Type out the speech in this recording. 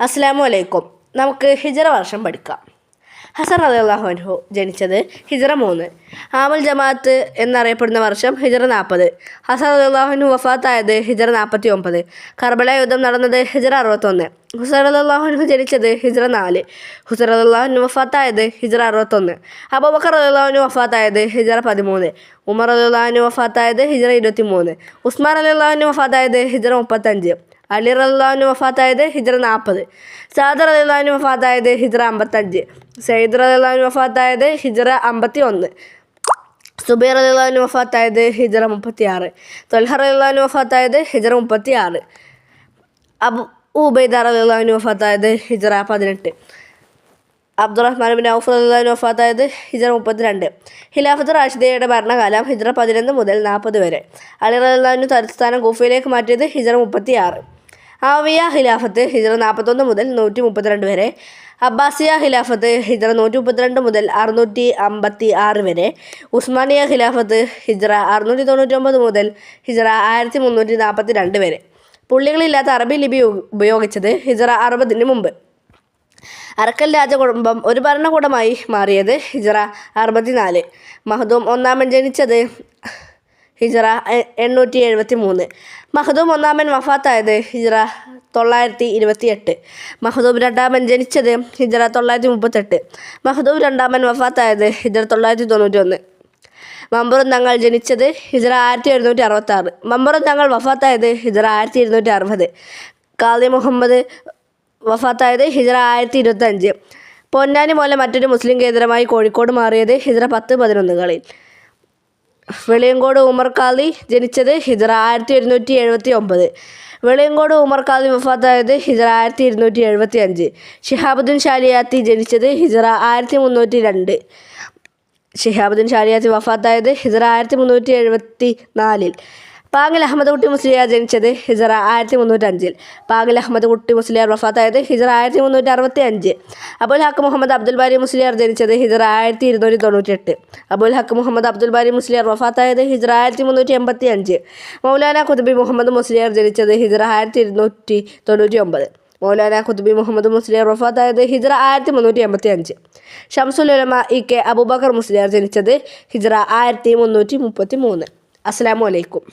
അസ്സാമു അലൈക്കും നമുക്ക് ഹിജറ വർഷം പഠിക്കാം. ഹസൻ അൻഹു ജനിച്ചത് ഹിജറ മൂന്ന്. ആമൽ ജമാഅത്ത് എന്നറിയപ്പെടുന്ന വർഷം ഹിജറ നാൽപ്പത് ഹസൻ അലിള്ളാഹുനു വഫാത്തായത് ഹിജറ നാൽപ്പത്തി ഒമ്പത് കർബല യുദ്ധം നടന്നത് ഹിജറ അറുപത്തൊന്ന്. ഹുസൈൻ അലിള്ളാഹുനു ജനിച്ചത് ഹിജറ നാല്. ഹുസൈൻ അലിള്ളാഹുനു വഫാത്തായത് ഹിജറ അറുപത്തൊന്ന്. അബൂബക്കർ അലിള്ളാഹുനു വഫാത്തായത് ഹിജറ പതിമൂന്ന്. ഉമർ അലിള്ളാഹുനു വഫാത്തായത് ഹിജറ ഇരുപത്തി മൂന്ന് ഉസ്മാൻ അലിള്ളാഹുനു വഫാത്തായത് ഹിജറ മുപ്പത്തഞ്ച്. അലി റല്ലാഹുവിന് വഫാത്തായത് ഹിജ്ര നാൽപ്പത് സാദർ റല്ലാഹുവിന് വഫാത്തായത് ഹിജ്ര അമ്പത്തഞ്ച്. സയ്യിദ് റല്ലാഹുവിന് വഫാത്തായത് ഹിജ്ര അമ്പത്തി ഒന്ന് സുബൈർ റല്ലാഹുവിന് വഫാത്തായത് ഹിജ്ര മുപ്പത്തി ആറ് തൊൽഹർ റല്ലാഹുവിന് വഫാത്തായത് ഹിജ്ര മുപ്പത്തി ആറ് അബു ഉബൈദ റല്ലാഹുവിന് വഫാത്തായത് ഹിജ്ര പതിനെട്ട്. അബ്ദുറഹ്മാൻ ബിൻ ഔഫ് റളിയല്ലാഹു വഫാത്തായത് ഹിജറ മുപ്പത്തിരണ്ട്. ഖിലാഫത്ത് റാഷിദയുടെ ഭരണകാലം ഹിജറ പതിനൊന്ന് മുതൽ നാൽപ്പത് വരെ. അലി തലസ്ഥാനം ഗുഫയിലേക്ക് മാറ്റിയത് ഹിജറ മുപ്പത്തി ആറ് ആവിയ ഖിലാഫത്ത് ഹിജറ നാൽപ്പത്തൊന്ന് മുതൽ നൂറ്റി മുപ്പത്തിരണ്ട് വരെ അബ്ബാസിയ ഖിലാഫത്ത് ഹിജറ നൂറ്റി മുപ്പത്തിരണ്ട് മുതൽ അറുന്നൂറ്റി അമ്പത്തി ആറ് വരെ ഉസ്മാനിയ ഖിലാഫത്ത് ഹിജറ അറുന്നൂറ്റി തൊണ്ണൂറ്റൊമ്പത് മുതൽ ഹിജറ ആയിരത്തി മുന്നൂറ്റി നാൽപ്പത്തി രണ്ട് വരെ. പുള്ളികളില്ലാത്ത അറബി ലിപി ഉപയോഗിച്ചത് ഹിജറ അറുപതിന് മുമ്പ്. അറക്കൽ രാജകുടുംബം ഒരു ഭരണകൂടമായി മാറിയത് ഹിജറ അറുപത്തിനാല്. മഹദൂം ഒന്നാമൻ ജനിച്ചത് ഹിജറ എണ്ണൂറ്റി എഴുപത്തി മൂന്ന് മഹദൂം ഒന്നാമൻ വഫാത്തായത് ഹിജറ തൊള്ളായിരത്തി ഇരുപത്തി എട്ട് മഹദൂബ് രണ്ടാമൻ ജനിച്ചത് ഹിജറ തൊള്ളായിരത്തി മുപ്പത്തെട്ട് മഹദൂബ് രണ്ടാമൻ വഫാത്തായത് ഹിജറ തൊള്ളായിരത്തി തൊണ്ണൂറ്റി ഒന്ന് മമ്പറും തങ്ങൾ ജനിച്ചത് ഹിജറ ആയിരത്തി എഴുന്നൂറ്റി അറുപത്തി ആറ് മമ്പറും തങ്ങൾ വഫാത്തായത് ഹിജറ ആയിരത്തി ഇരുന്നൂറ്റി അറുപത് കാളി മുഹമ്മദ് വഫാത്തായത് ഹിജറ ആയിരത്തി ഇരുപത്തഞ്ച് പൊന്നാനി പോലെ മറ്റൊരു മുസ്ലിം കേന്ദ്രമായി കോഴിക്കോട് മാറിയത് ഹിജറ പത്ത് പതിനൊന്നുകളിൽ. വെളിയങ്കോട് ഉമർകാലി ജനിച്ചത് ഹിജറ ആയിരത്തി ഒരുന്നൂറ്റി എഴുപത്തി ഒമ്പത് വെളിയങ്കോട് ഉമർകാലി വഫാത്തായത് ഹിജറ ആയിരത്തി ഇരുന്നൂറ്റി എഴുപത്തി അഞ്ച് ഷിഹാബുദ്ദീൻ ഷാലിയാത്തി ജനിച്ചത് ഹിജറ ആയിരത്തി മുന്നൂറ്റി രണ്ട് ഷിഹാബുദ്ദീൻ ഷാലിയാത്തി വഫാത്തായത് ഹിജറ ആയിരത്തി മുന്നൂറ്റി എഴുപത്തി നാലിൽ പാങ്ങിൽ അഹമ്മദ് കുട്ടി മുസ്ലിയാർ ജനിച്ചത് ഹിജറ ആയിരത്തി മുന്നൂറ്റഞ്ചിൽ പാങ്ങൽ അഹമ്മദ് കുട്ടി മുസ്ലിയാർ വഫാത്തായത് ഹിജറ ആയിരത്തി മുന്നൂറ്റി അറുപത്തി അഞ്ച് അബുൽ ഹക്ക് മുഹമ്മദ് അബ്ദുൽ ബാരി മുസ്ലിയാർ ജനിച്ചത് ഹിജറ ആയിരത്തി ഇരുന്നൂറ്റി തൊണ്ണൂറ്റി എട്ട് അബുൽ ഹക്ക് മുഹമ്മദ് അബ്ദുൽ ബാരി മുസ്ലിയാർ വഫാത്തായത് ഹിജറ ആയിരത്തി മുന്നൂറ്റി എൺപത്തി അഞ്ച് മൗലാന കുതുബി മുഹമ്മദ് മുസ്ലിയാർ ജനിച്ചത് ഹിജറ ആയിരത്തി ഇരുന്നൂറ്റി തൊണ്ണൂറ്റി ഒമ്പത് മൗലാന ഖുദ്ബി മുഹമ്മദ് മുസ്ലിയാർ വഫാത്തായത് ഹിജറ ആയിരത്തി മുന്നൂറ്റി എൺപത്തി അഞ്ച് ഷംസുൽ ഉലമ ഇ കെ അബൂബക്കർ മുസ്ലിയാർ ജനിച്ചത് ഹിജറ ആയിരത്തി മുന്നൂറ്റി മുപ്പത്തി മൂന്ന് അസ്സാം വലൈക്കും